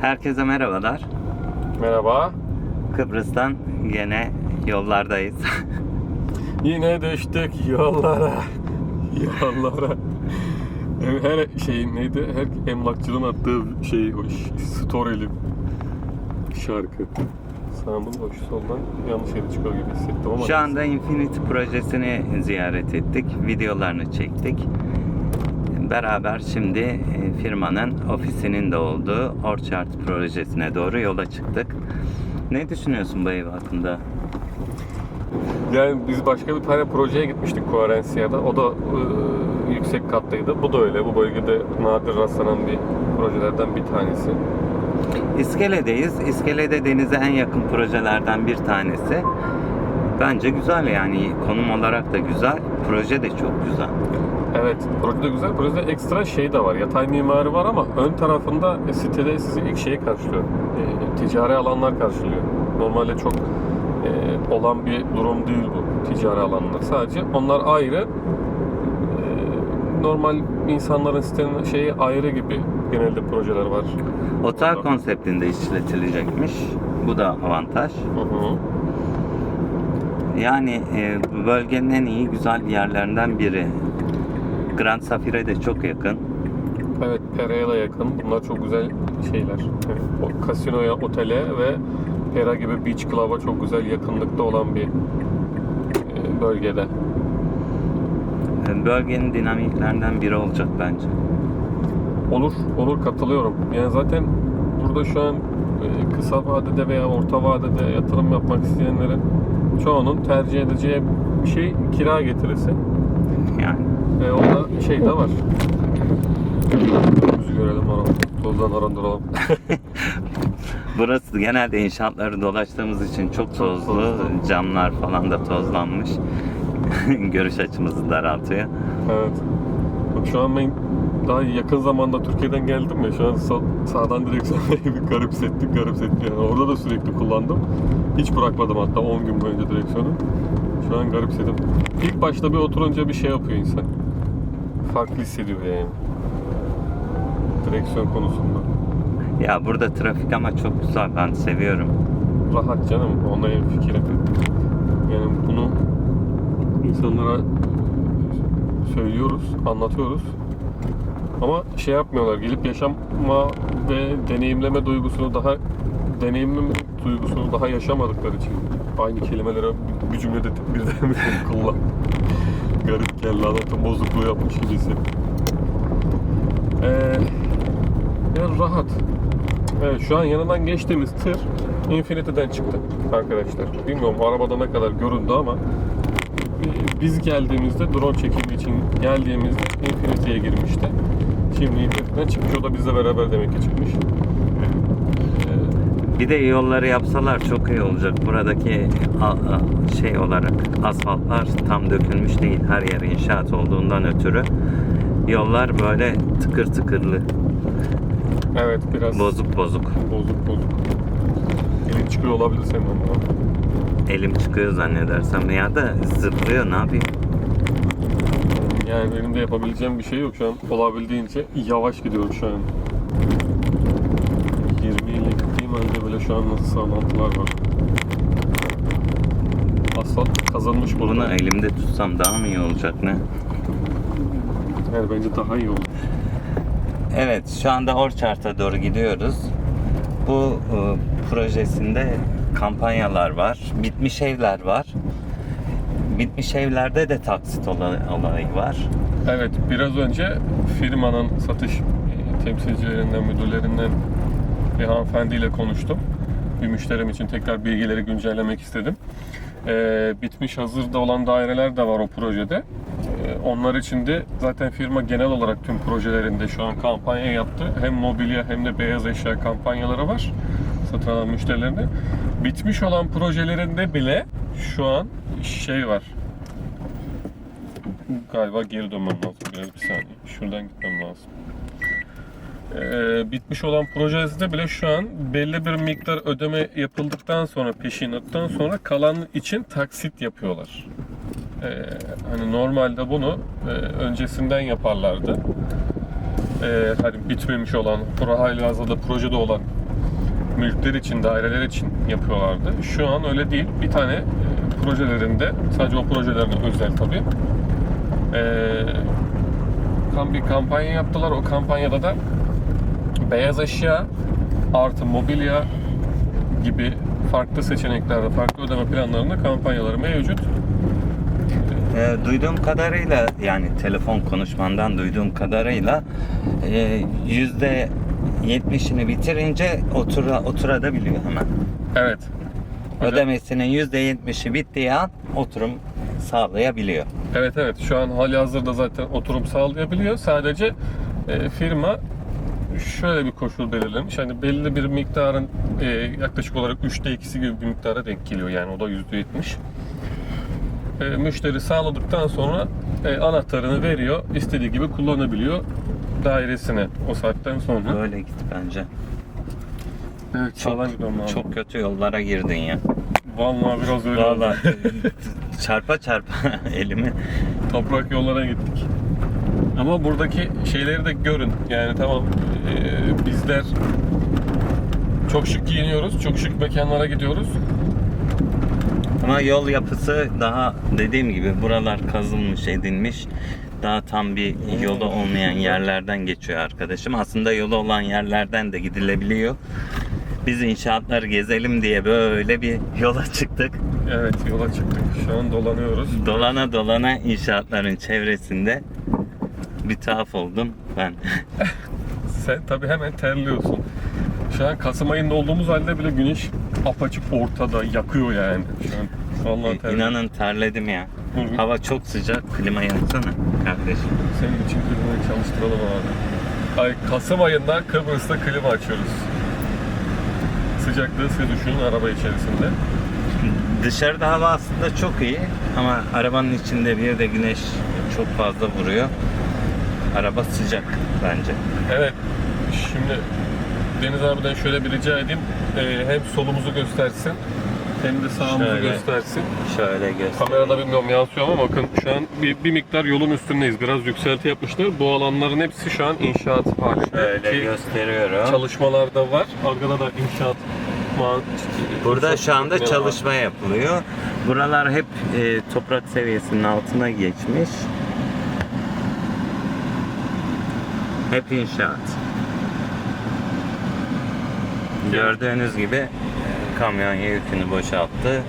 Herkese merhabalar. Merhaba. Kıbrıs'tan gene yollardayız. Yine düştük yollara. Yollara. Her şey neydi? Her emlakçının attığı şey hoş. Story'li şarkı. Sağımın hoş soldan yanlış yere çıkıyor gibi hissettim ama. Şu anda Infinity projesini ziyaret ettik. Videolarını çektik. Beraber şimdi e, firmanın ofisinin de olduğu Orchard projesine doğru yola çıktık. Ne düşünüyorsun bu ev hakkında? Yani biz başka bir tane projeye gitmiştik Koarensia'da. O da e, yüksek kattaydı. Bu da öyle. Bu bölgede nadir rastlanan bir projelerden bir tanesi. İskele'deyiz. İskele'de denize en yakın projelerden bir tanesi. Bence güzel yani konum olarak da güzel. Proje de çok güzel. Evet, projede güzel. Projede ekstra şey de var. Yatay mimari var ama ön tarafında e, sitede sizi ilk şeyi karşılıyor. E, ticari alanlar karşılıyor. Normalde çok e, olan bir durum değil bu ticari alanlar. Sadece onlar ayrı. E, normal insanların sitenin şeyi ayrı gibi genelde projeler var. Otel Orada. konseptinde işletilecekmiş. Bu da avantaj. Hı hı. Yani e, bölgenin en iyi güzel yerlerinden biri. Grand Safir'e de çok yakın. Evet, Pera'ya da yakın. Bunlar çok güzel şeyler. Evet, o kasinoya, otele ve Pera gibi Beach Club'a çok güzel yakınlıkta olan bir e, bölgede. Bölgenin dinamiklerinden biri olacak bence. Olur, olur katılıyorum. Yani zaten burada şu an e, kısa vadede veya orta vadede yatırım yapmak isteyenlerin çoğunun tercih edeceği bir şey kira getirisi. Yani E, orada şey de var. Bizi görelim araba. Tozdan arındıralım. burası genelde inşaatları dolaştığımız için çok tozlu. Camlar falan da tozlanmış. Görüş açımızı daraltıyor. Evet. Bak şu an ben daha yakın zamanda Türkiye'den geldim ya şu an sağ- sağdan direksiyon bir garip hissettik, garip hissettik yani. Orada da sürekli kullandım. Hiç bırakmadım hatta 10 gün boyunca direksiyonu. Şu an garip hissettim. İlk başta bir oturunca bir şey yapıyor insan. Farklı hissediyor yani. Direksiyon konusunda. Ya burada trafik ama çok güzel. Ben seviyorum. Rahat canım, onda en fikirim. Yani bunu insanlara söylüyoruz, anlatıyoruz. Ama şey yapmıyorlar, gelip yaşama ve deneyimleme duygusunu daha deneyimleme duygusunu daha yaşamadıkları için aynı kelimelere bir cümlede birden bir kullan. Garip geldi anlatım bozukluğu yapmış gibi hissettim. Ee, yani rahat. Evet şu an yanından geçtiğimiz tır Infinity'den çıktı arkadaşlar. Bilmiyorum arabada ne kadar göründü ama biz geldiğimizde drone çekimi için geldiğimizde Infinity'ye girmişti. Şimdi Infinity'den çıkmış o da bizle beraber demek ki çıkmış. Bir de yolları yapsalar çok iyi olacak. Buradaki şey olarak asfaltlar tam dökülmüş değil. Her yer inşaat olduğundan ötürü yollar böyle tıkır tıkırlı, evet biraz bozuk bozuk. bozuk bozuk. Elin çıkıyor olabilir senin ama. Elim çıkıyor zannedersem ya da zıplıyor ne yapayım? Yani benim de yapabileceğim bir şey yok şu an. Olabildiğince yavaş gidiyorum şu an. 20 ile gittiğim halde böyle şu an nasıl sağlantılar var. Asfalt kazanmış burada. Bunu elimde tutsam daha mı iyi olacak ne? Yani bence daha iyi olur. Evet, şu anda Orchard'a doğru gidiyoruz. Bu e, projesinde kampanyalar var, bitmiş evler var. Bitmiş evlerde de taksit olay- olayı var. Evet, biraz önce firmanın satış e, temsilcilerinden, müdürlerinden bir hanımefendiyle konuştum. Bir müşterim için tekrar bilgileri güncellemek istedim. Ee, bitmiş hazırda olan daireler de var o projede. Ee, onlar için de zaten firma genel olarak tüm projelerinde şu an kampanya yaptı. Hem mobilya hem de beyaz eşya kampanyaları var satın alan müşterilerine. Bitmiş olan projelerinde bile şu an şey var. Galiba geri dönmem lazım biraz bir saniye. Şuradan gitmem lazım. Ee, bitmiş olan projesinde bile şu an belli bir miktar ödeme yapıldıktan sonra peşinattan sonra kalan için taksit yapıyorlar. Ee, hani normalde bunu e, öncesinden yaparlardı. Ee, hani bitmemiş olan, pro halihazırda projede olan mülkler için, daireler için yapıyorlardı. Şu an öyle değil. Bir tane e, projelerinde, sadece o projelerine özel tabii. E, bir kampanya yaptılar. O kampanyada da beyaz eşya artı mobilya gibi farklı seçeneklerde, farklı ödeme planlarında kampanyaları mevcut. Ee, duyduğum kadarıyla yani telefon konuşmandan duyduğum kadarıyla e, yüzde yetmişini bitirince otura, oturabiliyor hemen. Evet. Hocam- Ödemesinin yüzde yetmişi bittiği an oturum sağlayabiliyor. Evet evet şu an hali hazırda zaten oturum sağlayabiliyor. Sadece e, firma şöyle bir koşul belirlemiş. Hani belli bir miktarın e, yaklaşık olarak 3'te 2'si gibi bir miktara denk geliyor yani o da %70. E, müşteri sağladıktan sonra e, anahtarını veriyor. istediği gibi kullanabiliyor dairesine o saatten sonra. Böyle git bence. Evet, abi. Çok kötü yollara girdin ya. Vallahi biraz öyle. Vallahi çarpa çarpa elimi. toprak yollara gittik. Ama buradaki şeyleri de görün. Yani tamam e, bizler çok şık giyiniyoruz, çok şık mekanlara gidiyoruz. Ama yol yapısı daha dediğim gibi buralar kazılmış edilmiş. Daha tam bir yolu olmayan yerlerden geçiyor arkadaşım. Aslında yolu olan yerlerden de gidilebiliyor. Biz inşaatları gezelim diye böyle bir yola çıktık. Evet yola çıktık. Şu an dolanıyoruz. Dolana dolana inşaatların çevresinde bir tuhaf oldum ben. Sen tabi hemen terliyorsun. Şu an Kasım ayında olduğumuz halde bile güneş apaçık ortada yakıyor yani. Şu an vallahi terliyorum. İnanın terledim ya. Hı hı. Hava çok sıcak. Klima yaksana kardeşim. Senin için klimayı çalıştıralım abi. Ay Kasım ayında Kıbrıs'ta klima açıyoruz. Sıcaklığı siz düşünün araba içerisinde. Dışarıda hava aslında çok iyi ama arabanın içinde bir de güneş çok fazla vuruyor. Araba sıcak bence. Evet. Şimdi Deniz abiden şöyle bir rica edeyim. Ee, hem solumuzu göstersin hem de sağımızı Şöyle. göstersin. Şöyle göster. Kamerada bilmiyorum yansıyor ama bakın şu an bir, bir miktar yolun üstündeyiz. Biraz yükselti yapmışlar. Bu alanların hepsi şu an inşaat halinde. Şöyle Ki gösteriyorum. çalışmalar da var. Arkada da inşaat ma- Burada inşaat şu anda var. çalışma yapılıyor. Buralar hep e, toprak seviyesinin altına geçmiş. Hep inşaat. Gördüğünüz gibi e, kamyon yükünü boşalttı.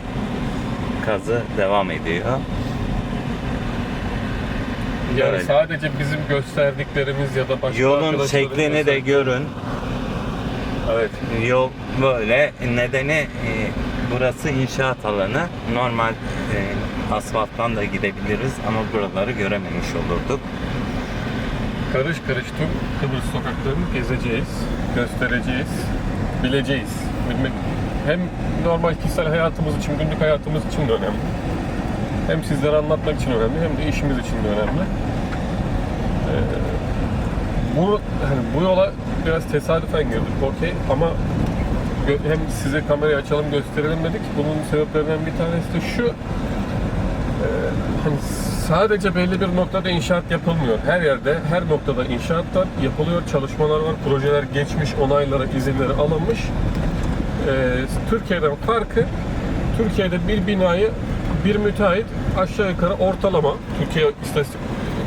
Kazı devam ediyor. Yani Öyle. sadece bizim gösterdiklerimiz ya da başka Yolun şeklini de görün. Evet. Yol böyle. Nedeni e, burası inşaat alanı. Normal e, asfalttan da gidebiliriz ama buraları görememiş olurduk. Karış karış tüm Kıbrıs sokaklarını gezeceğiz, göstereceğiz, bileceğiz. Bilmek hem normal kişisel hayatımız için, günlük hayatımız için de önemli. Hem sizlere anlatmak için önemli, hem de işimiz için de önemli. Ee, bu hani bu yola biraz tesadüfen girdik, okey ama hem size kamerayı açalım gösterelim dedik. Bunun sebeplerinden bir tanesi de şu. Ee, hani sadece belli bir noktada inşaat yapılmıyor. Her yerde, her noktada inşaatlar yapılıyor, çalışmalar var, projeler geçmiş, onayları, izinleri alınmış. Ee, Türkiye'den farkı, Türkiye'de bir binayı bir müteahhit aşağı yukarı ortalama, Türkiye İstatistik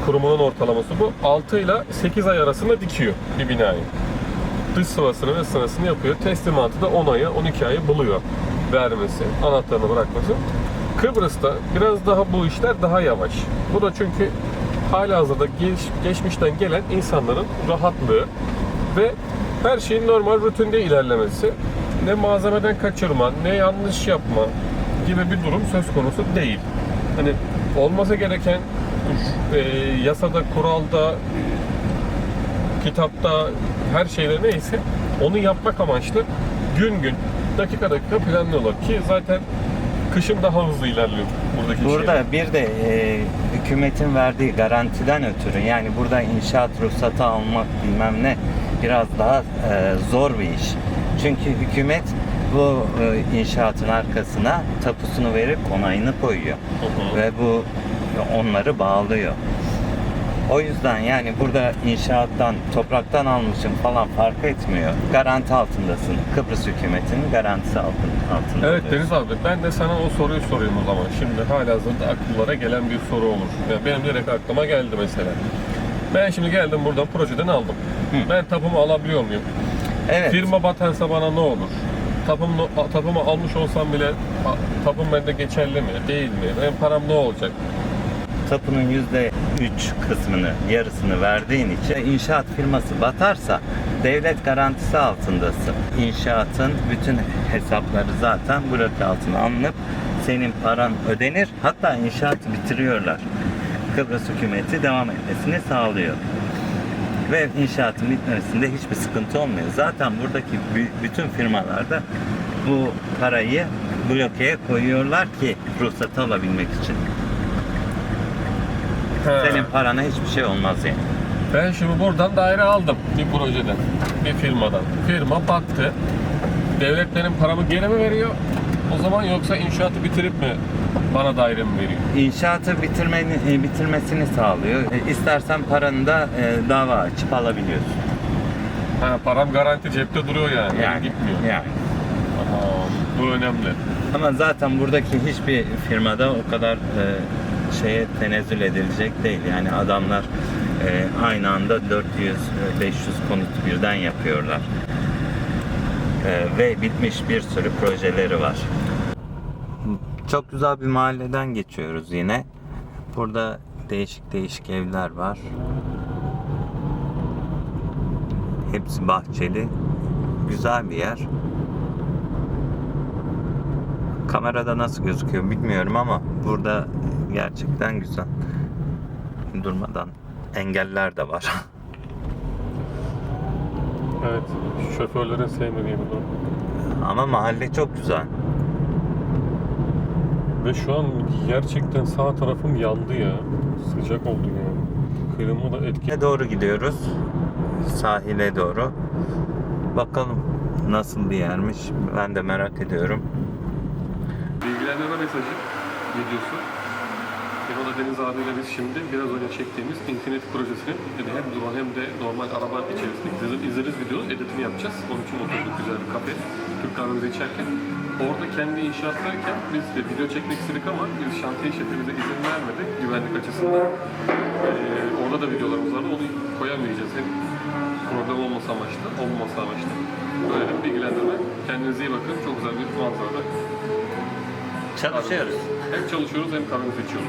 Kurumu'nun ortalaması bu, 6 ile 8 ay arasında dikiyor bir binayı. Dış sıvasını ve sırasını yapıyor. Teslimatı da 10 aya, 12 ayı buluyor vermesi, anahtarını bırakması. Kıbrıs'ta biraz daha bu işler daha yavaş. Bu da çünkü halihazırda geç, geçmişten gelen insanların rahatlığı ve her şeyin normal rutinde ilerlemesi. Ne malzemeden kaçırma, ne yanlış yapma gibi bir durum söz konusu değil. Hani olması gereken e, yasada, kuralda, kitapta her şeyde neyse onu yapmak amaçlı gün gün dakika dakika planlıyorlar ki zaten kışın daha hızlı ilerliyor buradaki Burada şeyler. bir de e, hükümetin verdiği garantiden ötürü yani burada inşaat ruhsatı almak bilmem ne biraz daha e, zor bir iş. Çünkü hükümet bu e, inşaatın arkasına tapusunu verip onayını koyuyor. Hı hı. Ve bu onları bağlıyor. O yüzden yani burada inşaattan, topraktan almışım falan fark etmiyor. Garanti altındasın. Kıbrıs hükümetinin garantisi altın, altında. Evet oluyorsun. Deniz abi ben de sana o soruyu sorayım o zaman. Şimdi halihazırda akıllara gelen bir soru olur. Ya benim direkt aklıma geldi mesela. Ben şimdi geldim buradan projeden aldım. Hı. Ben tapumu alabiliyor muyum? Evet. Firma batarsa bana ne olur? Tapum, tapumu almış olsam bile tapum bende geçerli mi? Değil mi? Benim param ne olacak? Tapunun yüzde üç kısmını, yarısını verdiğin için inşaat firması batarsa devlet garantisi altındasın. İnşaatın bütün hesapları zaten blok altına alınıp senin paran ödenir. Hatta inşaatı bitiriyorlar. Kıbrıs hükümeti devam etmesini sağlıyor. Ve inşaatın bitmesinde hiçbir sıkıntı olmuyor. Zaten buradaki bü- bütün firmalarda bu parayı blokeye koyuyorlar ki ruhsat alabilmek için. He. Senin parana hiçbir şey olmaz yani. Ben şimdi buradan daire aldım bir projeden, bir firmadan. Firma battı. Devlet benim paramı geri mi veriyor? O zaman yoksa inşaatı bitirip mi bana daire mi veriyor? İnşaatı bitirmeni, e, bitirmesini sağlıyor. E, İstersen paranı da e, dava açıp alabiliyorsun. Ha, param garanti cepte duruyor yani. Yani, Gitmiyor. yani. Tamam. Bu önemli. Ama zaten buradaki hiçbir firmada o kadar e, şeye tenezzül edilecek değil. Yani adamlar e, aynı anda 400-500 konut birden yapıyorlar. E, ve bitmiş bir sürü projeleri var. Çok güzel bir mahalleden geçiyoruz yine. Burada değişik değişik evler var. Hepsi bahçeli. Güzel bir yer. Kamerada nasıl gözüküyor bilmiyorum ama burada gerçekten güzel. Durmadan engeller de var. Evet. Şoförlerin sevmediği bir durum. ama mahalle çok güzel. Ve şu an gerçekten sağ tarafım yandı ya. Sıcak oldu yani. Klima da etki. Ne doğru gidiyoruz? Sahile doğru. Bakalım nasıl bir yermiş. Ben de merak ediyorum. Bilgilendirme mesajı videosu. Deniz abiyle biz şimdi biraz önce çektiğimiz internet projesinin yani hem drone hem de normal araba içerisinde izleriz, izleriz videonun editini yapacağız. Onun için oturduk güzel bir kafe, Türk kahvemizi içerken. Orada kendi inşaattayken biz de video çekmek istedik ama biz şantiye şefimize izin vermedi güvenlik açısından. Ee, orada da videolarımız vardı, onu koyamayacağız. Hem problem olması amaçlı, olmaması amaçlı. Böyle bir bilgilendirme. Kendinize iyi bakın. Çok güzel bir manzarada. Çalışıyoruz. Hem çalışıyoruz hem kahvemizi içiyoruz.